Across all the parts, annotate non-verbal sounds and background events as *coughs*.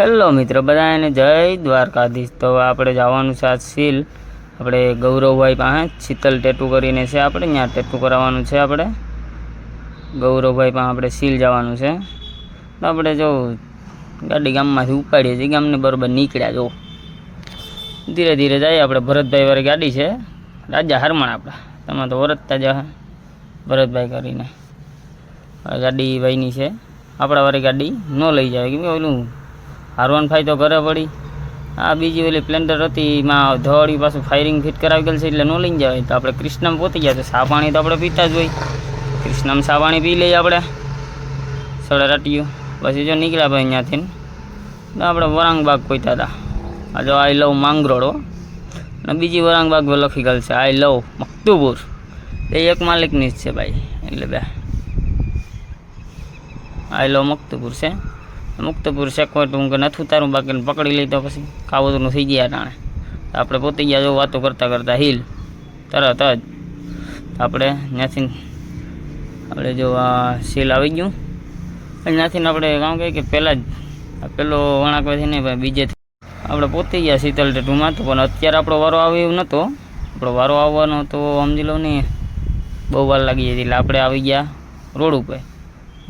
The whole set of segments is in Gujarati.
હેલો મિત્ર બધાને જય દ્વારકાધીશ. તો આપણે જવાનું છે આજ સીલ આપણે ગૌરવભાઈ પાસે શીતલ ટેટુ કરીને છે આપણે, ત્યાં ટેટુ કરાવવાનું છે આપણે. ગૌરવભાઈ પાસે આપણે સીલ જવાનું છે. તો આપણે જો ગાડી ગામમાંથી ઉપાડીએ છીએ, ગામને બરોબર નીકળ્યા જો. ધીરે ધીરે જઈએ આપણે ભરતભાઈ વાળી ગાડી છે. રાજા હરમણ આપણા. તમે તો ઓરતતા જ ભરતભાઈ કરીને. આ ગાડી ભાઈની છે. આપણા વાળી ગાડી ન લઈ જાય કેમ કે ઓલું આર વન ફાઈવ તો ઘરે પડી આ બીજી ઓલી પ્લેન્ડર હતી, એમાં ધોળી પાછું ફાયરિંગ ફિટ કરાવી ગયેલ છે, એટલે ન લઈને જાય તો આપણે કૃષ્ણમ પહોંચી ગયા તો સાપાણી તો આપણે પીતા જ હોય. કૃષ્ણમ સાપાણી પી લઈએ આપણે. સડા રાટીયું પછી જો નીકળ્યા ભાઈ અહીંયાથી તો આપણે વરાંગબાગ પહોંચ્યા હતા. આ જો આઈ લવ માંગરોળો અને બીજી વરાંગબાગ લખી ગયેલ છે, આઈ લવ મકતુપુર એ એક માલિકની જ છે ભાઈ. એટલે બે. આઈ લવ મુક્તપુર છે. મુક્તપુર શેકવટ હું કે નથી ઉતારું બાકી પકડી લઈ તો પછી કાવતરું થઈ ગયા ટાણે. આપણે પોતી ગયા જો વાતો કરતાં કરતાં હિલ, તરત જ આપણે ત્યાંથી આપણે જો આ સીલ આવી ગયું. ત્યાંથી આપણે કામ કહે કે પહેલાં જ પેલો વણાકવાથી નહીં ભાઈ બીજે આપણે પોતે ગયા શીતલ ટેટુમાં તો પણ અત્યારે આપણો વારો આવ્યો એવું નહોતો. આપણો વારો આવવાનો તો સમજી લો ને, બહુ વાર લાગી હતી એટલે આપણે આવી ગયા રોડ ઉપર.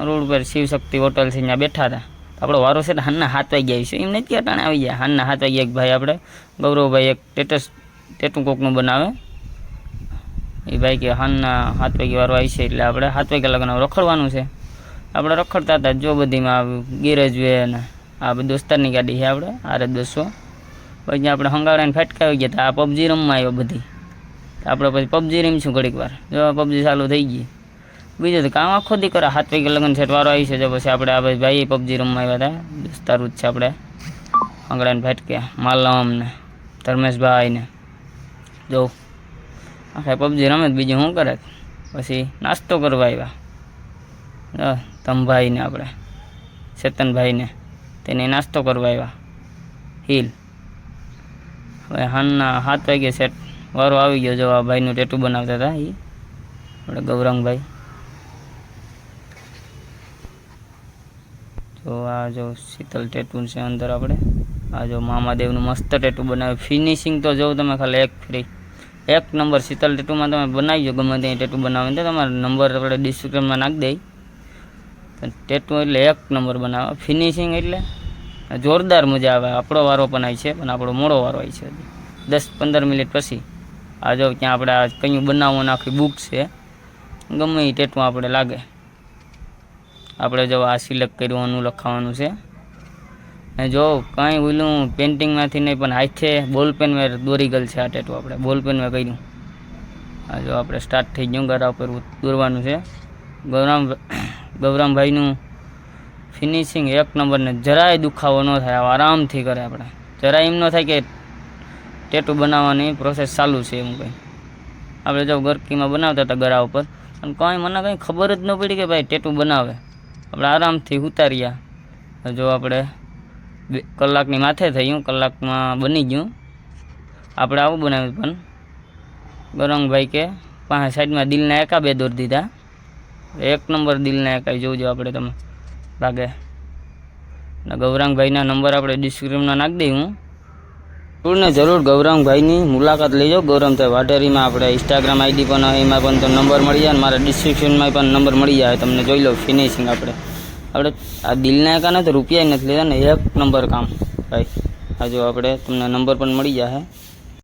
રોડ ઉપર શિવશક્તિ હોટલ છે, ત્યાં બેઠા હતા. આપણો વારો છે ને હાનના હાથ વાગ્યા આવીશું એમ નથી અટાણે આવી ગયા હાનના હાથ વાગ્યા એક ભાઈ આપણે ગૌરવભાઈ એક ટેટસ ટેટું કોકનું બનાવે. એ ભાઈ કે હાનના હાથ વાગી વારો આવી છે એટલે આપણે હાથ વાગ્યા લગ્ન રખડવાનું છે. આપણે રખડતા હતા જો બધીમાં ગેરેજ વે ને આ બધી દોસ્તારની ગાડી છે આપણે, આરે દસો. પછી આપણે હંગાવડાને ફટકાવી ગયા હતા. આ પબજી રમવા આવ્યો બધી. આપણે પછી પબજી રમીશું ઘડીક વાર. જો પબજી ચાલુ થઈ ગઈ. બીજું તો કામ આખો દી કરે હાથ પૈકી લગ્ન સેટ વારો આવી છે. જો પછી આપણે આ ભાઈ ભાઈ પબજી રમવા આવ્યા હતા દોસ્તારું જ છે આપણે. અંગડાને ફેટકે માલમ ને ધર્મેશભાઈ ને જો. આખા પબજી રમે જ બીજું શું કરે? પછી નાસ્તો કરવા આવ્યા. જો તમભાઈને આપણે. ચેતનભાઈને તેને નાસ્તો કરવા આવ્યા. હિલ. હવે હાનના હાથ વાગે સેટ વારો આવી ગયો. જો આ ભાઈનું ટેટુ બનાવતા હતા એ આપણે ગૌરંગભાઈ. જો આ જો શીતલ ટેટુ છે અંદર આપણે. આ જો મામાદેવનું મસ્ત ટેટુ બનાવ્યું ફિનિશિંગ તો જોઉં તમે ખાલી એક ફ્રી એક નંબર શીતલ ટેટુમાં તમે બનાવીજો ગમે ત્યાં ટેટુ બનાવીને તો તમારો નંબર આપણે ડિસ્ક્રિપ્શનમાં નાખી દઈ. ટેટુ એટલે એક નંબર બનાવે ફિનિશિંગ એટલે જોરદાર મજા આવે. આપણો વારો પણ આવી છે, પણ આપણો મોડો વારો આવી છે. દસ પંદર મિનિટ પછી. આ જો ત્યાં આપણે આ કયું બનાવવાનું આખી બુક છે. ગમે એ ટેટું આપણે લાગે. આપણે જો આ સિલેક્ટ કરવાનું લખાવાનું છે. અને જો કાંઈ ઓલું પેઇન્ટિંગમાંથી નહીં, પણ હાથે બોલ પેન દોરી ગયેલ છે આ ટેટુ આપણે. બોલ પેનમાં કર્યું. આ જો આપણે સ્ટાર્ટ થઈ ગયું ગરા ઉપર દોરવાનું છે. ગૌરામ *coughs* ગૌરામભાઈનું ફિનિશિંગ એક નંબર ને જરાય દુખાવો ન થાય આરામથી કરે આપણે. જરાય એમ ન થાય કે ટેટુ બનાવવાની પ્રોસેસ ચાલુ છે એમ કંઈ. આપણે જો ગરકીમાં બનાવતા હતા ગળા ઉપર અને કાંઈ મને કંઈ ખબર જ ન પડી કે ભાઈ ટેટુ બનાવે. આપણે આરામથી ઉતાર્યા. જો આપણે બે કલાકની માથે થયું, કલાકમાં બની ગયું. આપણે આવું બનાવ્યું પણ. ગૌરંગભાઈ કે પાસે સાઈડમાં દિલના એકા બે દોર દીધા. એક નંબર દિલના એકા જોજો આપણે તમે. લાગે ગૌરાંગભાઈના નંબર આપણે ડિસ્ક્રિપ્શનમાં નાખી દઈ હું. જરૂરને જરૂર ગૌરાંગભાઈની મુલાકાત લેજો. ગૌરવભાઈ વાઢેરીમાં આપણે ઇન્સ્ટાગ્રામ આઈડી પણ એમાં પણ તમને નંબર મળી જાય મારા ડિસ્ક્રિપ્શનમાં પણ નંબર મળી જાય. તમને જોઈ લો ફિનિશિંગ આપણે. આપણે આ દિલના એકા ને તો રૂપિયા નથી લેતા ને એક નંબર કામ. ભાઈ, આ જો આપણે તમને નંબર પણ મળી જાય